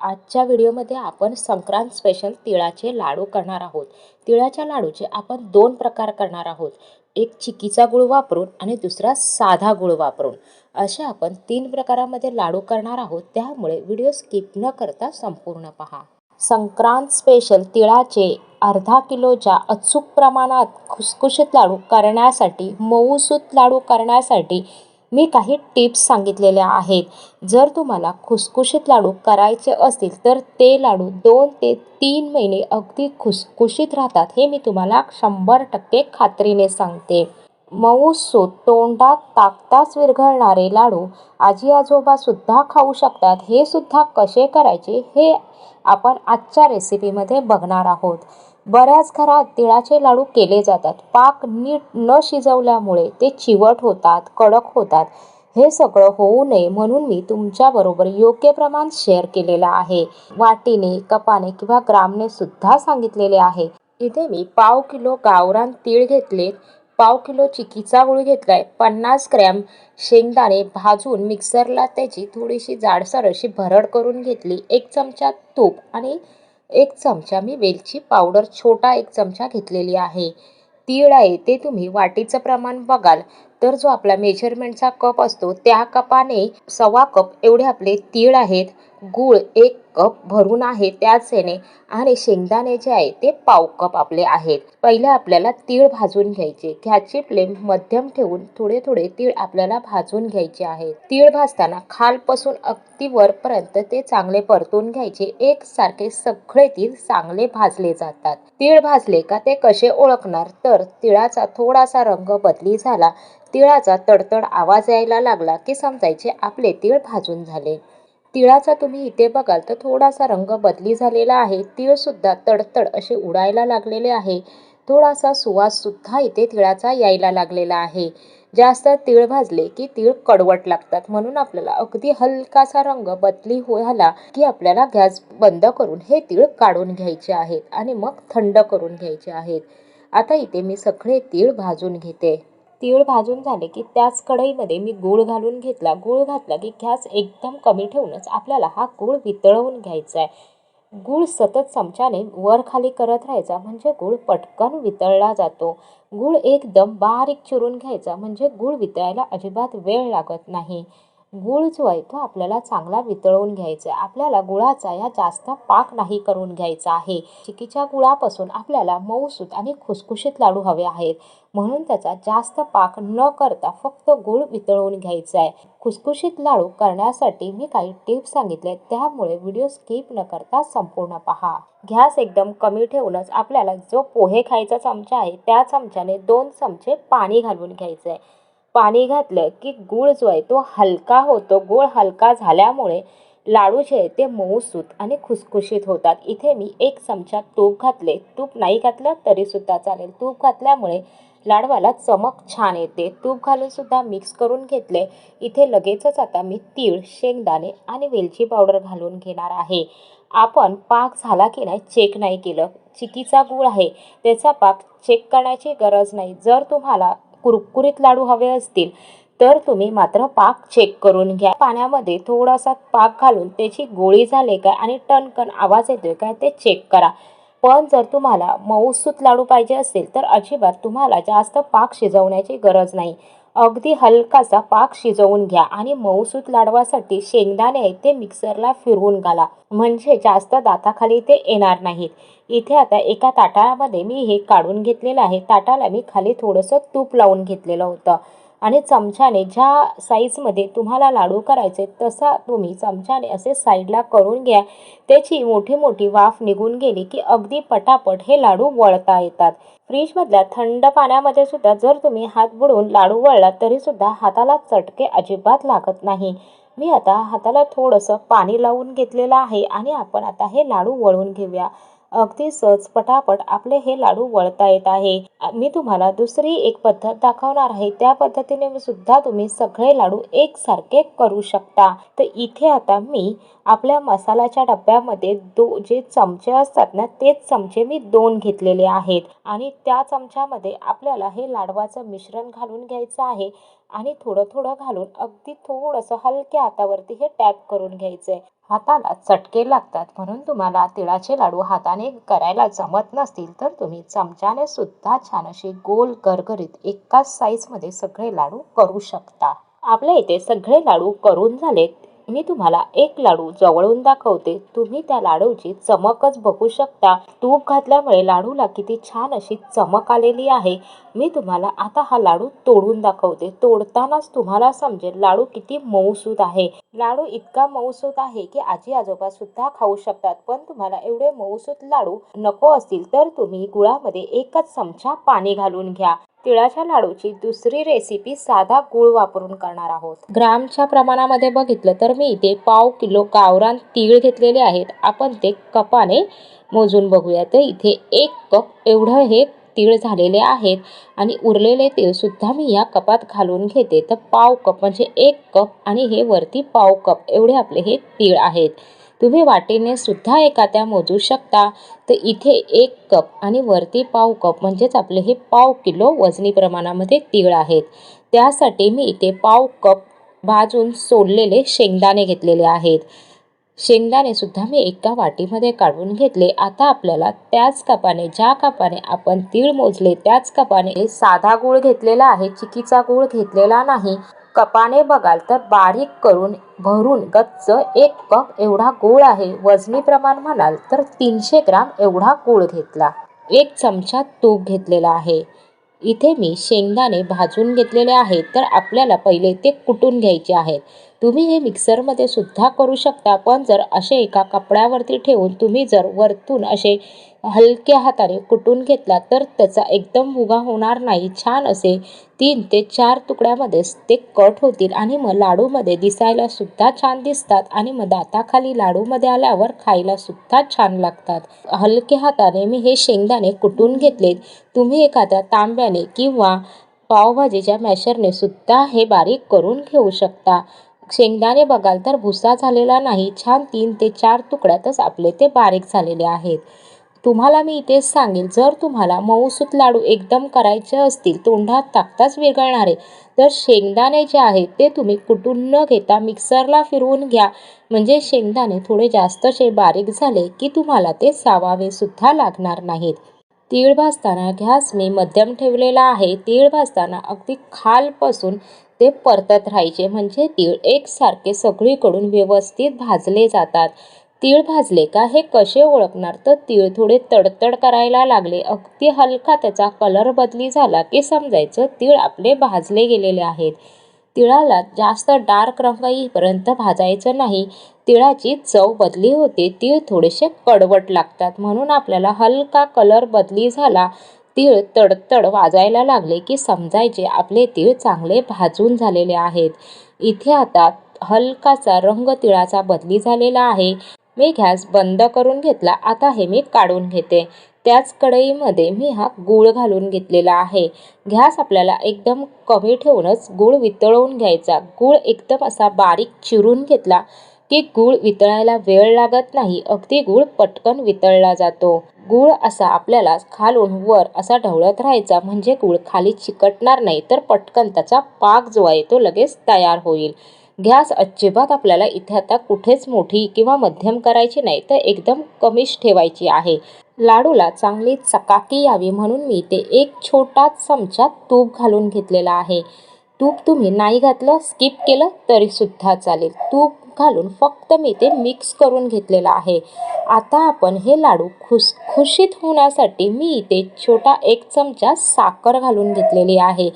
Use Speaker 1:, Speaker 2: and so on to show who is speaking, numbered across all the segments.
Speaker 1: आजच्या व्हिडिओमध्ये आपण संक्रांत स्पेशल तिळाचे लाडू करणार आहोत. तिळाच्या लाडूचे आपण दोन प्रकार करणार आहोत. एक चिकीचा गुळ वापरून आणि दुसरा साधा गुळ वापरून. असे आपण तीन प्रकारामध्ये लाडू करणार आहोत. त्यामुळे व्हिडिओ स्किप न करता संपूर्ण पहा. संक्रांत स्पेशल तिळाचे अर्धा किलोच्या अचूक प्रमाणात खुसखुशीत लाडू करण्यासाठी मऊसूत लाडू करण्यासाठी मी काही टिप्स सांगितलेल्या आहेत. जर तुम्हाला खुसखुशीत लाडू करायचे असतील तर ते लाडू दोन ते तीन महिने अगदी खुसखुशीत राहतात हे मी तुम्हाला शंभर टक्के खात्रीने सांगते. मऊसू तोंडात ताकताच विरघळणारे लाडू आजी आजोबासुद्धा खाऊ शकतात हे सुद्धा कसे करायचे हे आपण आजच्या रेसिपीमध्ये बघणार आहोत. बऱ्याच घरात तिळाचे लाडू केले जातात. पाक नीट न शिजवल्यामुळे ते चिवट होतात कडक होतात. हे सगळं होऊ नये म्हणून मी तुमच्याबरोबर योग्य प्रमाण शेअर केलेलं आहे. वाटीने कपाने किंवा ग्रामने सुद्धा सांगितलेले आहे. इथे मी पाव किलो गावरान तीळ घेतलेत पाव किलो चिकीचा गुळ घेतलाय पन्नास ग्रॅम शेंगदाणे भाजून मिक्सरला त्याची थोडीशी जाडसर अशी भरड करून घेतली एक चमचा तूप आणि एक चमचा मी वेलची पावडर छोटा एक चमचा घेतलेली आहे. तीळ आहे ते तुम्ही वाटीचं प्रमाण बघाल. तर जो आपला मेजरमेंटचा कप असतो त्या कपाने सव्वा कप एवढे आपले तीळ आहेत. गूळ एक कप भरून आहे त्याच याने आणि शेंगदाणे जे आहे ते पाव कप आपले आहेत. पहिले आपल्याला तीळ भाजून घ्यायचे. गॅसची फ्लेम मध्यम ठेवून थोडे थोडे तीळ आपल्याला भाजून घ्यायचे आहे तीळ भाजताना खालपासून अगदी वरपर्यंत ते चांगले परतून घ्यायचे. एक सारखे सगळे तीळ चांगले भाजले जातात. तीळ भाजले का ते कसे ओळखणार? तर तिळाचा थोडासा रंग बदली झाला. तिळाचा तडतड आवाज यायला लागला की समजायचे आपले तीळ भाजून झाले. तिळाचा तुम्ही इथे बघाल तर थोडासा रंग बदली झालेला आहे. तिळसुद्धा तडतड असे उडायला लागलेले आहे. थोडासा सुवास सुद्धा इथे तिळाचा यायला लागलेला आहे. जास्त तीळ भाजले की तीळ कडवट लागतात. म्हणून आपल्याला अगदी हलकासा रंग बदली झाला की आपल्याला गॅस बंद करून हे तीळ काढून घ्यायचे आहेत आणि मग थंड करून घ्यायचे आहेत. आता इथे मी सगळे तीळ भाजून घेते. तीळ भाजून झाले की त्याच कढईमध्ये मी गूळ घालून घेतला. गूळ घातला की गॅस एकदम कमी ठेवूनच आपल्याला हा गूळ वितळवून घ्यायचा आहे गूळ सतत चमच्याने वर खाली करत राहायचा म्हणजे गूळ पटकन वितळला जातो. गूळ एकदम बारीक चिरून घ्यायचा म्हणजे गूळ वितळायला अजिबात वेळ लागत नाही. गूळ जो आहे तो आपल्याला चांगला वितळवून घ्यायचा आहे आपल्याला गुळाचा या जास्त पाक नाही करून घ्यायचा आहे. चिकीच्या गुळापासून आपल्याला मऊसूत आणि खुसखुशीत लाडू हवे आहेत. म्हणून त्याचा जास्त पाक न करता फक्त गूळ वितळवून घ्यायचा आहे खुसखुशीत लाडू करण्यासाठी मी काही टिप्स सांगितले त्यामुळे व्हिडिओ स्किप न करता संपूर्ण पहा. गॅस एकदम कमी ठेवूनच आपल्याला जो पोहे खायचा चमचा आहे त्या चमच्याने दोन चमचे पाणी घालून घ्यायचं आहे पाणी घातलं की गूळ जो आहे तो हलका होतो. गूळ हलका झाल्यामुळे लाडू जे आहे ते मऊसूत आणि खुसखुशीत होतात. इथे मी एक चमचा तूप घातले. तूप नाही घातलं तरीसुद्धा चालेल. तूप घातल्यामुळे लाडवाला चमक छान येते. तूप घालूनसुद्धा मिक्स करून घेतले. इथे लगेचच आता मी तीळ शेंगदाणे आणि वेलची पावडर घालून घेणार आहे. आपण पाक झाला की नाही चेक नाही केलं. चिकीचा गूळ आहे. त्याचा पाक चेक करण्याची गरज नाही. जर तुम्हाला कुरकुरीत लाडू हवे असतील तर तुम्ही मात्र पाक चेक करून घ्या. पाण्यामध्ये थोडासा पाक घालून त्याची गोळी झाले काय आणि टणकण आवाज येतोय काय ते चेक करा. पण जर तुम्हाला मऊसूत लाडू पाहिजे असेल तर अजिबात तुम्हाला जास्त पाक शिजवण्याची गरज नाही. अगदी हलकासा पाक शिजवून घ्या आणि मऊसूत लाडवासाठी शेंगदाणे ते मिक्सरला फिरवून घाला. म्हणजे जास्त दाताखाली ते येणार नाहीत. इथे आता एका ताटामध्ये मी हे काढून घेतलेलं आहे. ताटाला मी खाली थोडंसं तूप लावून घेतलेलं होतं. आणि चमच्याने ज्या साईजमध्ये तुम्हाला लाडू करायचे तसा तुम्ही चमच्याने असे साईडला करून घ्या. त्याची मोठी मोठी वाफ निघून गेली की अगदी पटापट हे लाडू वळता येतात. फ्रीजमधल्या थंड पाण्यामध्ये सुद्धा जर तुम्ही हात बुडवून लाडू वळला तरीसुद्धा हाताला चटके अजिबात लागत नाही. मी आता हाताला थोडंसं पाणी लावून घेतलेलं आहे आणि आपण आता हे लाडू वळून घेऊया. अगदी सहज पटापट आपले हे लाडू वळता येत आहे. मी तुम्हाला दुसरी एक पद्धत दाखवणार आहे. त्या पद्धतीने सुद्धा तुम्ही सगळे लाडू एकसारखे करू शकता. तर इथे आता मी आपल्या मसाल्याच्या डब्यामध्ये दो जे चमचे असतात ना तेच चमचे मी दोन घेतलेले आहेत. आणि त्या चमच्यामध्ये आपल्याला हे लाडवाचं मिश्रण घालून घ्यायचं आहे. आणि थोडं थोडं घालून अगदी थोडंसं हलक्या हातावरती हे टॅप करून घ्यायचं आहे हाताला चटके लागतात. म्हणून तुम्हाला तिळाचे लाडू हाताने करायला जमत नसतील तर तुम्ही चमच्याने सुद्धा छान असे गोल गरगरीत एकाच साईजमध्ये सगळे लाडू करू शकता. आपल्या इथे सगळे लाडू करून झालेत. मी तुम्हाला एक लाडू जवळून दाखवते. तुम्ही त्या लाडूची चमकच बघू शकता. तूप घातल्यामुळे लाडूला किती छान अशी चमक आलेली आहे. मी तुम्हाला आता हा लाडू तोडून दाखवते. तोडतानाच तुम्हाला समजेल लाडू किती मऊसूत आहे. लाडू इतका मऊसूत आहे की आजी आजोबा सुद्धा खाऊ शकतात. पण तुम्हाला एवढे मऊसूत लाडू नको असतील तर तुम्ही गुळामध्ये एकच चमचा पाणी घालून घ्या. तिळाच्या लाडूची दुसरी रेसिपी साधा गूळ वापरून करणार आहोत. ग्रामच्या प्रमाणामध्ये बघितलं तर मी इथे पाव किलो गावरान तीळ घेतलेले आहेत. आपण ते कपाने मोजून बघूया. तर इथे एक कप एवढं हे तीळ झालेले आहेत आणि उरलेले तीळसुद्धा मी या कपात घालून घेते. तर पाव कप म्हणजे एक कप आणि हे वरती पाव कप एवढे आपले हे तीळ आहेत. तुम्ही वाटीने सुद्धा एखाद्या मोजू शकता. तर इथे एक कप आणि वरती पाव कप म्हणजेच आपले हे पाव किलो वजनी प्रमाणामध्ये तीळ आहेत. त्यासाठी मी इथे पाव कप भाजून सोडलेले शेंगदाणे घेतलेले आहेत. शेंगदाणे सुद्धा मी एका वाटीमध्ये काढून घेतले. आता आपल्याला त्याच कपाने ज्या कपाने आपण तीळ मोजले त्याच कपाने साधा गूळ घेतलेला आहे. चिकीचा गूळ घेतलेला नाही. कपाने बघाल तर बारीक करून भरून गच्च एक कप एवढा गूळ आहे. वजनी प्रमाण म्हणाल तर तीनशे ग्राम एवढा गूळ घेतला. एक चमचा तूप घेतलेला आहे. इथे मी शेंगदाणे भाजून घेतलेले आहेत. तर आपल्याला पहिले ते कुटून घ्यायचे आहेत. तुम्ही हे मिक्सरमध्ये सुद्धा करू शकता पण जर असे एका कपड्यावरती ठेवून तुम्ही जर वरतून असे हलक्या हाताने कुटून घेतला तर त्याचा एकदम भुगा होणार नाही. छान असे तीन ते चार तुकड्यामध्येच ते कट होतील आणि मग लाडूमध्ये दिसायला सुद्धा छान दिसतात आणि मग दाताखाली लाडूमध्ये आल्यावर खायला सुद्धा छान लागतात. हलक्या हाताने मी हे शेंगदाणे कुटून घेतलेत. तुम्ही एखाद्या तांब्याने किंवा पावभाजीच्या मॅशरने सुद्धा हे बारीक करून घेऊ शकता. शेंगदाणे बघाल तर भुसा झालेला नाही छान तीन ते चार तुकड्यातच आपले ते बारीक झालेले आहेत. तुम्हाला मी इथेच सांगेल जर तुम्हाला मऊसूत लाडू एकदम करायचे असतील तोंडात टाकताच विरघळणारे तर शेंगदाणे जे आहेत ते तुम्ही कुटून न घेता मिक्सरला फिरवून घ्या. म्हणजे शेंगदाणे थोडे जास्तसे बारीक झाले की तुम्हाला ते सावावे सुद्धा लागणार नाहीत. तीळ भाजताना गॅस मी मध्यम ठेवलेला आहे. तीळ भाजताना अगदी खालपासून ते परतत राहायचे. म्हणजे तीळ एकसारखे सगळीकडून व्यवस्थित भाजले जातात. तीळ भाजले का हे कसे ओळखणार? तर तीळ थोडे तडतड करायला लागले. अगदी हलका त्याचा कलर बदली झाला की समजायचं तीळ आपले भाजले गेलेले आहेत. तिळाला जास्त डार्क रंग येईपर्यंत भाजायचं नाही. तिळाची चव बदली होते. तीळ थोडेसे कडवट लागतात. म्हणून आपल्याला हलका कलर बदली झाला. तीळ तडतड वाजायला लागले की समजायचे आपले तीळ चांगले भाजून झालेले आहेत. इथे आता हलकासा रंग तिळाचा बदली झालेला आहे. मी गॅस बंद करून घेतला. आता हे मी काढून घेते. त्याच कढईमध्ये मी हा गूळ घालून घेतलेला आहे. गॅस आपल्याला एकदम कमी ठेवूनच गूळ वितळवून घ्यायचा. गूळ एकदम असा बारीक चिरून घेतला. की गूळ वितळायला वेळ लागत नाही अगदी गूळ पटकन वितळला जातो. गूळ असा आपल्याला खालून वर असा ढवळत राहायचा म्हणजे गूळ खाली चिकटणार नाही तर पटकन त्याचा पाक जो आहे तो लगेच तयार होईल. गॅस अजिबात आपल्याला इथे आता कुठेच मोठी किंवा मध्यम करायची नाही तर एकदम कमीच ठेवायची आहे. लाडूला चांगली चकाकी यावी म्हणून मी ते एक छोटा चमचा तूप घालून घेतलेला आहे. तूप तुम्ही नाही घातलं स्किप केलं तरीसुद्धा चालेल. तूप घालून फक्त मी ते मिक्स करून घेतलेलं आहे. आता आपण हे लाडू खुस खुशीत होण्यासाठी मी इथे छोटा एक चमचा साखर घालून घेतलेली आहे.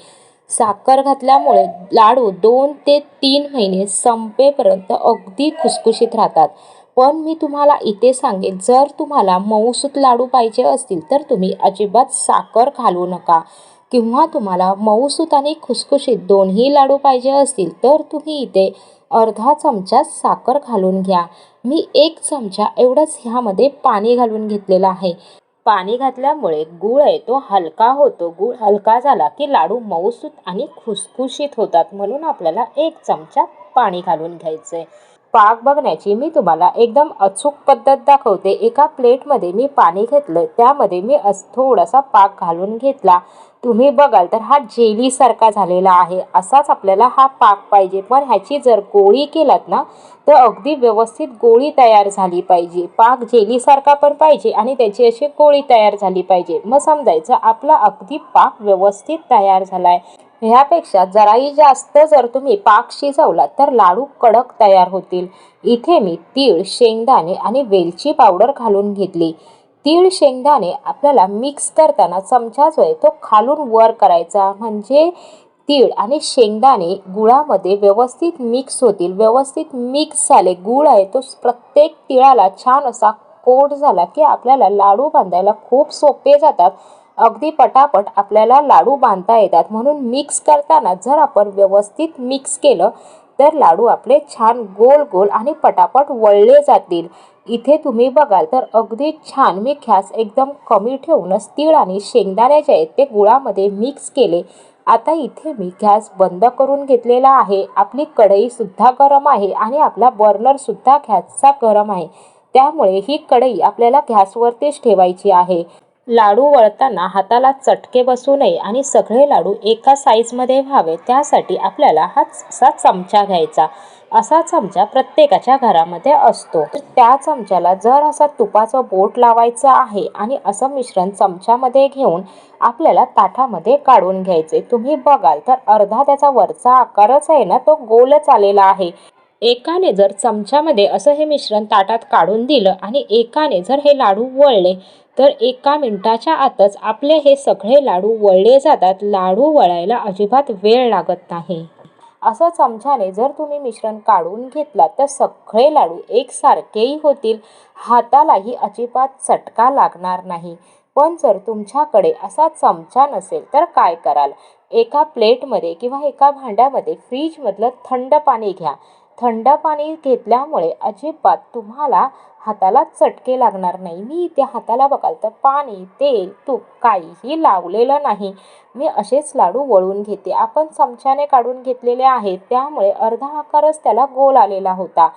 Speaker 1: साखर घातल्यामुळे लाडू दोन ते तीन महिने संपेपर्यंत अगदी खुसखुशीत राहतात. पण मी तुम्हाला इथे सांगेन जर तुम्हाला मऊसूत लाडू पाहिजे असतील तर तुम्ही अजिबात साखर घालू नका. किंवा तुम्हाला मऊसूत आणि खुसखुशीत दोन्ही लाडू पाहिजे असतील तर तुम्ही इथे अर्धा चमचा साखर घालून घ्या. मी एक चमचा एवढंच ह्यामध्ये पाणी घालून घेतलेलं आहे. पाणी घातल्यामुळे गूळ आहे तो हलका होतो. गूळ हलका झाला की लाडू मऊसूत आणि खुसखुशीत होतात म्हणून आपल्याला एक चमचा पाणी घालून घ्यायचं आहे पाक बघण्याची मी तुम्हाला एकदम अचूक पद्धत दाखवते. एका प्लेटमध्ये मी पाणी घेतलं. त्यामध्ये मी अस थोडासा पाक घालून घेतला. तुम्ही बघाल तर हा जेलीसारखा झालेला आहे. असाच आपल्याला हा पाक पाहिजे. पण ह्याची जर गोळी केलात ना तर अगदी व्यवस्थित गोळी तयार झाली पाहिजे. पाक जेलीसारखा पण पाहिजे आणि त्याची अशी गोळी तयार झाली पाहिजे. मग समजायचं आपला अगदी पाक व्यवस्थित तयार झाला आहे ह्यापेक्षा जराही जास्त जर तुम्ही पाक शिजवला तर लाडू कडक तयार होतील. इथे मी तीळ शेंगदाणे आणि वेलची पावडर घालून घेतली. तीळ शेंगदाणे आपल्याला मिक्स करताना चमचा जो आहे तो खालून वर करायचा. म्हणजे तीळ आणि शेंगदाणे गुळामध्ये व्यवस्थित मिक्स होतील. व्यवस्थित मिक्स झाले गुळ आहे तो प्रत्येक तिळाला छान असा कोट झाला की आपल्याला लाडू बांधायला खूप सोपे जातात. अगदी पटापट आपल्याला लाडू बांधता येतात. म्हणून मिक्स करताना जर आपण व्यवस्थित मिक्स केलं तर लाडू आपले छान गोल गोल आणि पटापट वळले जातील. इथे तुम्ही बघाल तर अगदी छान मी गॅस एकदम कमी ठेवूनच तीळ आणि शेंगदाणे जे आहेत ते गुळामध्ये मिक्स केले. आता इथे मी गॅस बंद करून घेतलेला आहे. आपली कढईसुद्धा गरम आहे आणि आपला बर्नरसुद्धा गॅसचा गरम आहे. त्यामुळे ही कढई आपल्याला गॅसवरतीच ठेवायची आहे. लाडू वळताना हाताला चटके बसू नये आणि सगळे लाडू एका साईजमध्ये व्हावे त्यासाठी आपल्याला हा असा चमचा घ्यायचा. असा चमचा प्रत्येकाच्या घरामध्ये असतो. तर त्या चमच्याला जर असा तुपाचं बोट लावायचं आहे आणि असं मिश्रण चमच्यामध्ये घेऊन आपल्याला ताटामध्ये काढून घ्यायचे. तुम्ही बघाल तर अर्धा त्याचा वरचा आकारच आहे ना तो गोलच आलेला आहे. एकाने जर चमच्यामध्ये असं हे मिश्रण ताटात काढून दिलं आणि एकाने जर हे लाडू वळले तर एका मिनिटाच्या आतच आपले हे सगळे लाडू वळले जातात. लाडू वळायला अजिबात वेळ लागत नाही. असं चमच्याने जर तुम्ही मिश्रण काढून घेतला तर सगळे लाडू एकसारखेही होतील. हातालाही अजिबात चटका लागणार नाही. पण जर तुमच्याकडे असा चमचा नसेल तर काय कराल? एका प्लेटमध्ये किंवा एका भांड्यामध्ये फ्रीजमधलं थंड पाणी घ्या. थंड पाणी घेतल्यामुळे अजिबात तुम्हाला हाताला चटके लागणार नाही. मी इथे हाताला बघाल तर पाणी तेल तूप काहीही लावलेलं नाही. मी असेच लाडू वळून घेते. आपण चमच्याने काढून घेतलेले आहेत. त्यामुळे अर्धा आकारच त्याला गोल आलेला होता.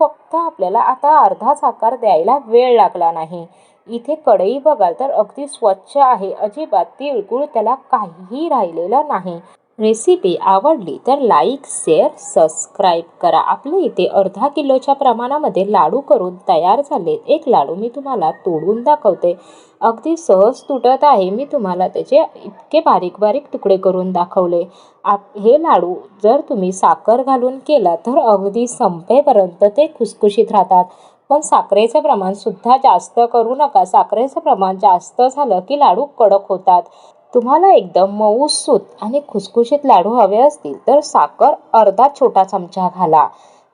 Speaker 1: फक्त आपल्याला आता अर्धाच आकार द्यायला वेळ लागला नाही. इथे कढई बघाल तर अगदी स्वच्छ आहे. अजिबात तिळगुळ त्याला काहीही राहिलेलं नाही. रेसिपी आवडली तर लाईक शेअर सबस्क्राईब करा. आपले इथे अर्धा किलोच्या प्रमाणामध्ये लाडू करून तयार झालेत एक लाडू मी तुम्हाला तोडून दाखवते. अगदी सहज तुटत आहे. मी तुम्हाला त्याचे इतके बारीक बारीक तुकडे करून दाखवले. आप हे लाडू जर तुम्ही साखर घालून केला तर अगदी संपेपर्यंत ते खुसखुशीत राहतात. पण साखरेचं प्रमाणसुद्धा जास्त करू नका. साखरेचं प्रमाण जास्त झालं की लाडू कडक होतात. तुम्हाला एकदम मऊसूत आणि खुसखुशीत लाडू हवे असतील तर साखर अर्धा छोटा चमचा घाला.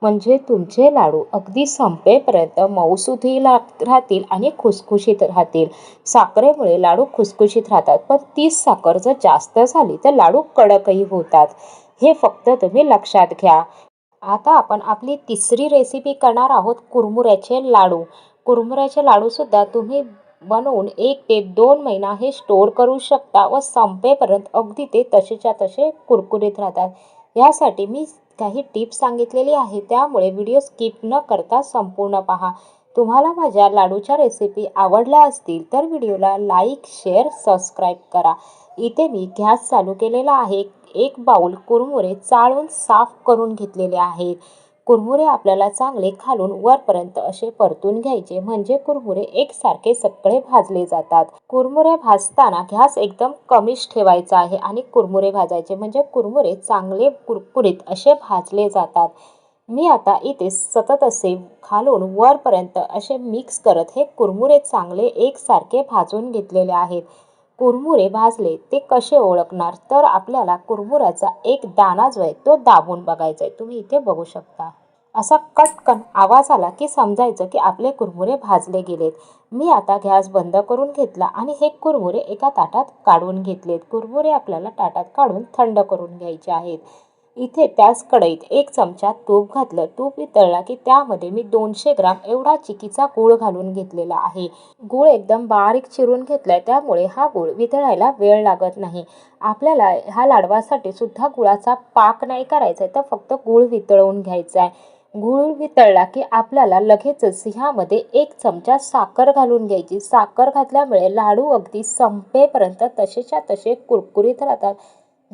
Speaker 1: म्हणजे तुमचे लाडू अगदी संपेपर्यंत मऊसूतही लाग राहतील आणि खुसखुशीत राहतील. साखरेमुळे लाडू खुसखुशीत राहतात पण तीच साखर जर जास्त झाली तर लाडू कडकही होतात. हे फक्त तुम्ही लक्षात घ्या. आता आपण आपली तिसरी रेसिपी करणार आहोत कुरमुऱ्याचे लाडू. कुरमुऱ्याचे लाडूसुद्धा तुम्ही बनवून एक ते दोन महिना हे स्टोअर करू शकता व संपेपर्यंत अगदी ते तसेच्या तसे कुरकुरीत राहतात. यासाठी मी काही टिप्स सांगितलेली आहे त्यामुळे व्हिडिओ स्किप न करता संपूर्ण पहा. तुम्हाला माझ्या लाडूच्या रेसिपी आवडल्या असतील तर व्हिडिओला लाईक शेअर सबस्क्राईब करा. इथे मी गॅस चालू केलेला आहे. एक बाऊल कुरमुरे चाळून साफ करून घेतलेले आहेत. कुरमुरे आपल्याला चांगले खालून वरपर्यंत असे परतून घ्यायचे म्हणजे कुरमुरे एकसारखे सगळे भाजले जातात. कुरमुरे भाजताना गॅस एकदम कमीच ठेवायचा आहे आणि कुरमुरे भाजायचे म्हणजे कुरमुरे चांगले कुरकुरीत असे भाजले जातात. मी आता इथे सतत असे खालून वरपर्यंत असे मिक्स करत हे कुरमुरे चांगले एकसारखे भाजून घेतलेले आहेत. कुरमुरे भाजले ते कसे ओळखणार? तर आपल्याला कुरमुऱ्याचा एक दाना जो आहे तो दाबून बघायचा आहे तुम्ही इथे बघू शकता. असा कटकन आवाज आला की समजायचं की आपले कुरमुरे भाजले गेलेत. मी आता गॅस बंद करून घेतला आणि हे कुरमुरे एका ताटात काढून घेतलेत. कुरमुरे आपल्याला ताटात काढून थंड करून घ्यायचे आहेत. इथे त्याच कढईत एक चमचा तूप घातलं. तूप वितळला की त्यामध्ये मी दोनशे ग्राम एवढा चिकीचा गूळ घालून घेतलेला आहे. गूळ एकदम बारीक चिरून घेतलाय त्यामुळे हा गूळ वितळायला वेळ लागत नाही. आपल्याला ह्या लाडवासाठी सुद्धा गुळाचा पाक नाही करायचा आहे तर फक्त गूळ वितळवून घ्यायचा आहे गूळ वितळला की आपल्याला लगेचच ह्यामध्ये एक चमचा साखर घालून घ्यायची. साखर घातल्यामुळे लाडू अगदी संपेपर्यंत तसेच्या तसे कुरकुरीत राहतात.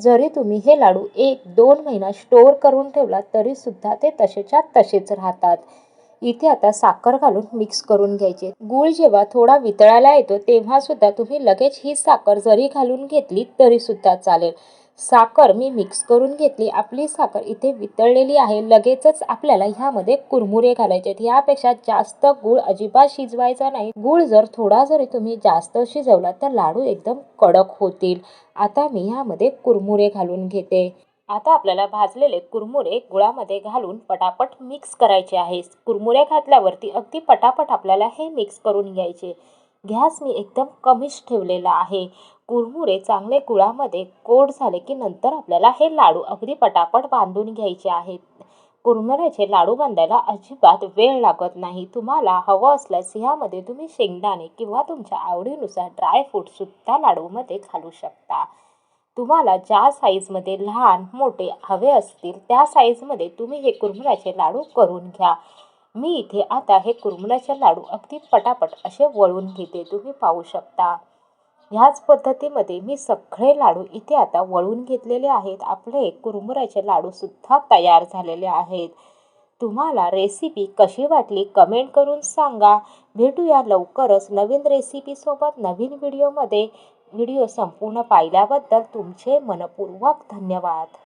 Speaker 1: जरी तुम्ही हे लाडू एक दोन महिना स्टोअर करून ठेवलात तरीसुद्धा ते तसेच्या तसेच राहतात. इथे आता साखर घालून मिक्स करून घ्यायचे. गूळ जेव्हा थोडा वितळायला येतो तेव्हा सुद्धा तुम्ही लगेच ही साखर जरी घालून घेतली तरी सुद्धा चालेल. साखर मी मिक्स करून घेतली. आपली साखर इथे वितळलेली आहे. लगेचच आपल्याला ह्यामध्ये कुरमुरे घालायचे आहेत. ह्यापेक्षा जास्त गूळ अजिबात शिजवायचा नाही. गूळ जर थोडा जरी तुम्ही जास्त शिजवला तर लाडू एकदम कडक होतील. आता मी ह्यामध्ये कुरमुरे घालून घेते. आता आपल्याला भाजलेले कुरमुरे गुळामध्ये घालून पटापट मिक्स करायचे आहे. कुरमुरे घातल्यावरती अगदी पटापट आपल्याला हे मिक्स करून घ्यायचे. गॅस मी एकदम कमीच ठेवलेला आहे. कुरमुरे चांगले गुळामध्ये कोड झाले की नंतर आपल्याला हे लाडू अगदी पटापट बांधून घ्यायचे आहेत. कुरमुऱ्याचे लाडू बांधायला अजिबात वेळ लागत नाही. तुम्हाला हवं असल्यास ह्यामध्ये तुम्ही शेंगदाणे किंवा तुमच्या आवडीनुसार ड्रायफ्रूटसुद्धा लाडूमध्ये घालू शकता. तुम्हाला ज्या साईजमध्ये लहान मोठे हवे असतील त्या साईजमध्ये तुम्ही हे कुरमुऱ्याचे लाडू करून घ्या. मी इथे आता हे कुरमुऱ्याचे लाडू अगदी पटापट असे वळून घेते. तुम्ही पाहू शकता. ह्याच पद्धतीमध्ये मी सगळे लाडू इथे आता वळून घेतलेले आहेत. आपले कुरमुऱ्याचे लाडूसुद्धा तयार झालेले आहेत. तुम्हाला रेसिपी कशी वाटली कमेंट करून सांगा. भेटूया लवकरच नवीन रेसिपीसोबत नवीन व्हिडिओमध्ये व्हिडिओ संपूर्ण पाहिल्याबद्दल तुमचे मनपूर्वक धन्यवाद.